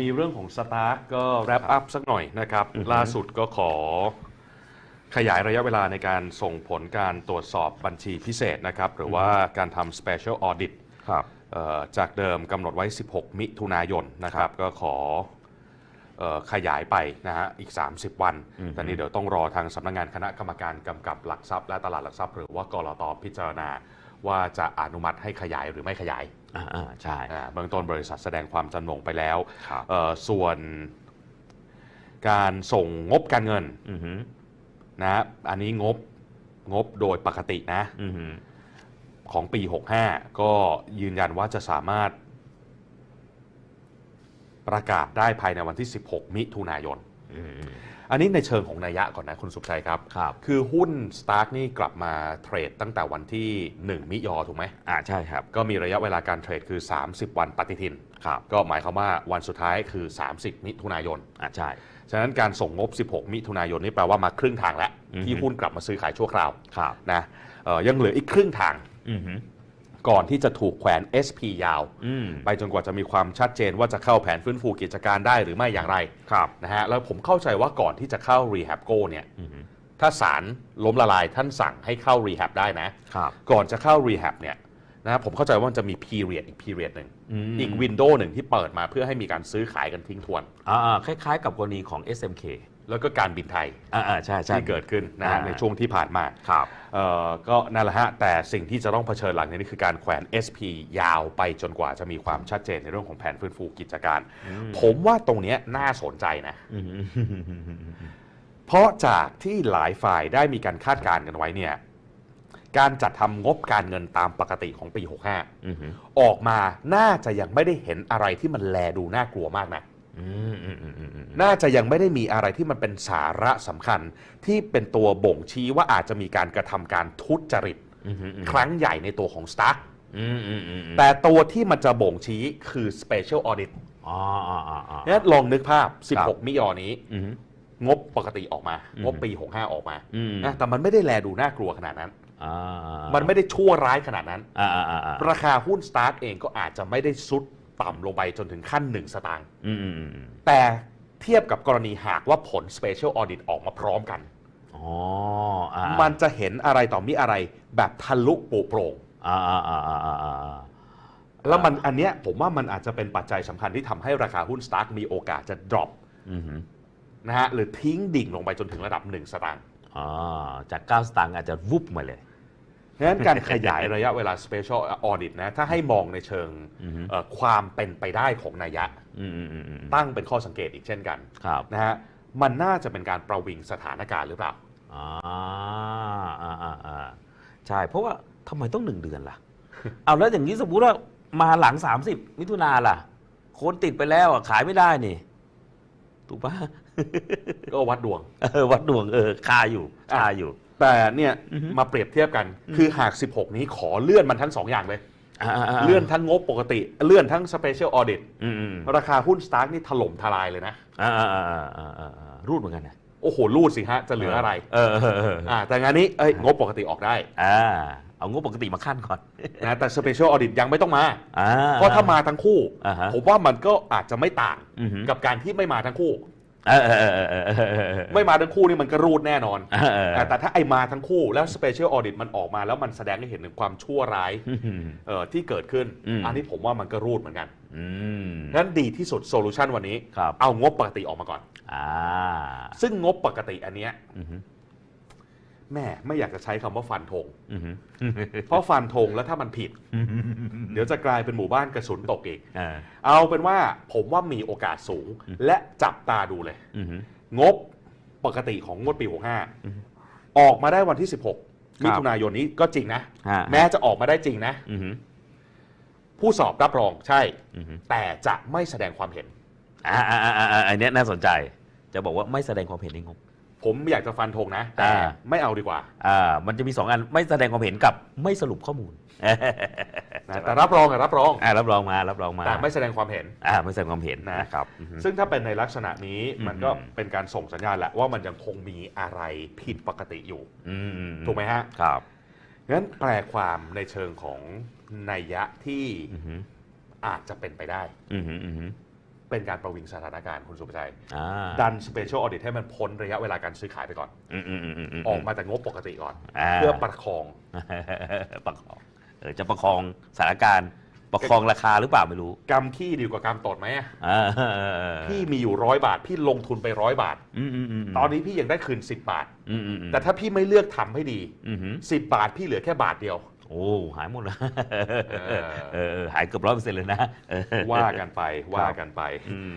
มีเรื่องของสตาร์ก็แรปอัพสักหน่อยนะครับอือฮึล่าสุดก็ขอขยายระยะเวลาในการส่งผลการตรวจสอบบัญชีพิเศษนะครับ หรือว่าการทำ Special Audit ครับเอ่อจากเดิมกำหนดไว้ 16 มิถุนายนนะครับ ก็ขอเอ่อขยายไปนะฮะอีก 30 วันอือฮึแต่นี้เดี๋ยวต้องรอทางสำนักงานคณะกรรมการกำกับหลักทรัพย์และตลาดหลักทรัพย์ หรือว่ากรตพิจารณาว่าจะอนุมัติให้ขยายหรือไม่ขยาย อ่าอ่าใช่อ่าเบื้องต้นบริษัทแสดงความจำนงไปแล้วครับเอ่อส่วนการส่งงบการเงินอือหือนะอันนี้งบงบโดยปกตินะ อือหือของปี 65 ก็ยืนยันว่าจะสามารถประกาศได้ภายในวันที่ 16 มิถุนายน อืมอันนี้ในเชิงของนัยยะก่อนนะคุณสุขชัยครับ ครับ คือหุ้น Stark นี่กลับมาเทรดตั้งแต่วันที่ 1 มิยอถูกไหม อ่าใช่ครับ ก็มีระยะเวลาการเทรดคือ 30 วันปฏิทิน ครับ ก็หมายความว่าวันสุดท้ายคือ 30 มิถุนายน อ่าใช่ ฉะนั้นการส่งงบ 16 มิถุนายนนี่แปลว่ามาครึ่งทางแล้วอือฮึที่หุ้นกลับมาซื้อขายชั่วคราว ครับ นะเอ่อยังเหลืออีกครึ่งทาง อือหือ ก่อนที่จะถูกแขวน SP ยาวอืมไปจนกว่าจะมีความชัดเจนว่าจะเข้าแผนฟื้นฟูกิจการได้หรือไม่อย่างไรครับนะฮะแล้วผมเข้าใจว่าก่อนที่จะเข้า Rehab Go เนี่ยอือหือถ้าศาลล้มละลายท่านสั่งให้เข้า Rehab ได้นะครับก่อนจะเข้า Rehab เนี่ยนะผมเข้าใจว่ามันจะมี period อีก period หนึ่งมอีกวินโดว์หนึ่งที่เปิดมาเพื่อให้มีการซื้อขายกันทิ้งทวนอ่าอ่าคล้ายๆ กับกรณีของ SMK แล้วก็การบินไทยอ่าอ่าใช่ใช่ที่เกิดขึ้นนะฮะอ่าในช่วงที่ผ่านมาครับเอ่อก็นั่นแหละฮะแต่สิ่งที่จะต้องเผชิญหลังจากนี้คือการแขวน SP ยาวไปจนกว่าจะมีความชัดเจนในเรื่องของแผนฟื้นฟูกิจการ ผมว่าตรงเนี้ยน่าสนใจนะอือหือเพราะจากที่หลายฝ่ายได้มีการคาดการณ์กันไว้เนี่ยการจัดทำงบการเงินตามปกติของปีอือหือ65 ออกมาน่าจะยังไม่ได้เห็นอะไรที่มันแลดูน่ากลัวมากนะ อืมอืมอืมอืมอืมน่าจะยังไม่ได้มีอะไรที่มันเป็นสาระสำคัญ ที่เป็นตัวบ่งชี้ว่าอาจจะมีการกระทำการทุจริตอืมอืมอืมครั้งใหญ่ในตัวของ Stark อืมอืมอืมอืมแต่ตัวที่มันจะบ่งชี้คือ Special Audit อ๋ออ๋ออ๋ออ๋อเนี่ยลองนึกภาพ ครับ 16 มิยอนี้ อืม งบปกติออกมา อืม งบปี 65 ออกมาอืมนะแต่มันไม่ได้แลดูน่ากลัวขนาดนั้น อ่ามันไม่ได้ชั่วร้ายขนาดนั้น อ่าอ่าอ่าอ่าราคาหุ้น Stark เองก็อาจจะไม่ได้ซุด ต่ำลงไปจนถึงขั้น 1 สตางค์อืมอืมอืมอืมแต่เทียบกับกรณีหากว่าผล Special Audit ออกมาพร้อมกันอ๋ออ่ามันจะเห็นอะไรต่อมีอะไรแบบทะลุโปร่โปร่งอ่าอ่าอ่าอ่าอ่าอ่าแล้วมันอันเนี้ยผมว่ามันอาจจะเป็นปัจจัยสำคัญที่ทำให้ราคาหุ้น Stark มีโอกาสจะ drop อืมนะฮะหรือทิ้งดิ่งลงไปจนถึงระดับ 1 สตางค์อ๋อจาก 9 สตางค์อาจจะวุบมาเลย ดังนั้นการขยายระยะเวลา Special Audit นะ ถ้าให้มองในเชิงอือฮึเอ่อความเป็นไปได้ของนัยยะ อืมอืมอืมอืมตั้งเป็นข้อสังเกตอีกเช่นกันครับนะฮะมันน่าจะเป็นการประวิงสถานการณ์หรือเปล่า อ่าอ่าอ่าอ่าใช่ เพราะว่าทำไมต้องหนึ่งเดือนล่ะ เอาแล้วอย่างนี้สมมุติว่ามาหลัง 30 มิถุนาล่ะ คนติดไปแล้วอะขายไม่ได้นี่ ถูกปะ ก็วัดดวง เออวัดดวงเออคาอยู่คาอยู่ แต่เนี่ยอือฮึมาเปรียบเทียบกัน คือหาก 16 นี้ขอเลื่อนมันทั้ง 2 อย่างเลยาาาเลื่อนทั้งงบปกติ เลื่อนทั้ง Special Audit อืมอืมราคาหุ้น Stark นี่ถล่มทลายเลยนะ อ่าอ่าอ่าอ่าอ่าอ่ารูดเหมือนกันนะโอ้โห รูดสิฮะ จะเหลืออะไรเออเออเอออ่าแต่งานนี้เอ้ยงบปกติออกได้อ่าเอางบปกติมาขั้นก่อนนะแต่ Special Audit ยังไม่ต้องมาอ่า เพราะถ้ามาทั้งคู่ อ่าฮะ ผมว่ามันก็อาจจะไม่ต่าง อือฮึกับการที่ไม่มาทั้งคู่ ออไม่มาทั้งคู่นี่มันก็รูดแน่นอนออแต่ถ้าไอมาทั้งคู่แล้วสเปเชียลออเดตมันออกมาแล้วมันแสดงให้เห็นถึงความชั่วร้ายเออที่เกิดขึ้นอ,อันนี้ผมว่ามันก็รูดเหมือนกันนั้นดีที่สุดโซลูชันวันนี้ เอางบปกติออกมาก่อนอซึ่งงบปกติอันเนี้ย แม่ไม่อยากจะใช้คำว่าฟันธงอือฮึเพราะฟันธงแล้วถ้ามันผิด เดี๋ยวจะกลายเป็นหมู่บ้านกระสุนตกอีกอ่าเอาเป็นว่าผมว่ามีโอกาสสูง และจับตาดูเลยอือฮึงบปกติของงวดปีอือฮึ65 ออกมาได้วันที่ 16ครับมิถุนายนนี้ก็จริงนะฮะแม้จะออกมาได้จริงนะอือฮึผู้สอบรับรองใช่อือฮึแต่จะไม่แสดงความเห็น อ่าอ่าอ่าอ่าอันเนี้ยน่าสนใจ จะบอกว่าไม่แสดงความเห็นในงบ ผมอยากจะฟันธงนะแต่อ่า ไม่เอาดีกว่าอ่ามันจะมีสองอันไม่แสดงความเห็นกับไม่สรุปข้อมูลนะแต่รับรองอะรับรอง อ่ารับรองมารับรองมาแต่ไม่แสดงความเห็น อ่าไม่แสดงความเห็นนะ นะครับอือฮึ ซึ่งถ้าเป็นในลักษณะนี้อืม มันก็เป็นการส่งสัญญาณแหละว่ามันยังคงมีอะไรผิดปกติอยู่ อืมอืถูกไหมฮะ ครับ งั้นแปลความในเชิงของนัยยะที่อือฮึอาจจะเป็นไปได้ อือฮึอือฮึ เป็นการประวิงสถานการณ์คุณสุภชัย อ่าดัน Special Audit ให้มันพ้นระยะเวลาการซื้อขายไปก่อน อืมอืมอืมอืมออกมาแต่งบปกติก่อนอ่าเพื่อประคอง ประคองเออจะประคองสถานการณ์ ประคองราคาหรือเปล่าไม่รู้กำขี้ดีกว่ากำตดไหมอะอ่าพี่มีอยู่ร้อยบาท พี่ลงทุนไปร้อยบาท อืมอืมอืมตอนนี้พี่ยังได้คืน 10 บาท อืมอืมอืมแต่ถ้าพี่ไม่เลือกทำให้ดี อืมอืม10 บาทพี่เหลือแค่บาทเดียว โอ้หายหมดเลยเออเออเออหายเกือบร้อยเปอร์เซ็นต์เลยนะเออว่ากันไปว่ากันไปอืม